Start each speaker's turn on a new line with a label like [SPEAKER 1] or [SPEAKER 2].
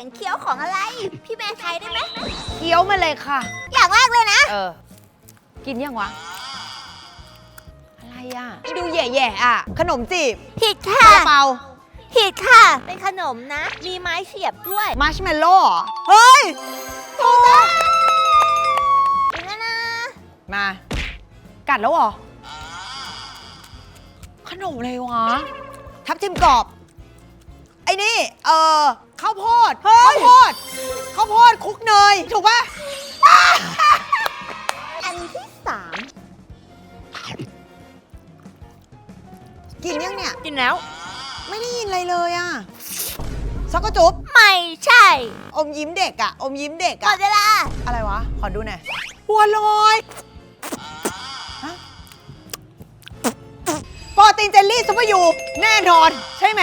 [SPEAKER 1] สียงเคี้ยวของอะไร พี่แม่ไทยได้ไหม
[SPEAKER 2] เคี้ยวมาเลยค่ะ
[SPEAKER 1] อย่างแรกเลยนะ
[SPEAKER 2] เออ กินยังวะ อะไรอะ ดูแย่ๆอะ ขนมจีบ
[SPEAKER 1] ผิด
[SPEAKER 2] ซา
[SPEAKER 1] ค่ะ
[SPEAKER 2] ลาเปา
[SPEAKER 1] ผิดค่ะ เป็นขนมนะ มีไม้เสียบด้วย
[SPEAKER 2] มาร์ชเมลโล่เหรอเฮ้ย ถูกต้อง
[SPEAKER 1] อีกแล้วนะ
[SPEAKER 2] มา กัดแล้วเหรอ ขนมอะไรวะ ทับทิมกรอบ ไอ้นี่ เออข้าว เนย ถูกปะ
[SPEAKER 1] อันที่สาม
[SPEAKER 2] กินยังเนี่ย
[SPEAKER 1] กินแล้ว
[SPEAKER 2] ไม่ได้ยินอะไรเลยอะซักกระจุบ
[SPEAKER 1] ไม่ใช่
[SPEAKER 2] อมยิ้มเด็กอะอมยิ้มเด็ก
[SPEAKER 1] หม
[SPEAKER 2] อะ
[SPEAKER 1] ดเวลา
[SPEAKER 2] อะไรวะ ขอดูหน่อยบัวลอยฮะโปรตีนเจลลี่ซุปเปอร์ยู แน่นอน ใช่ไหม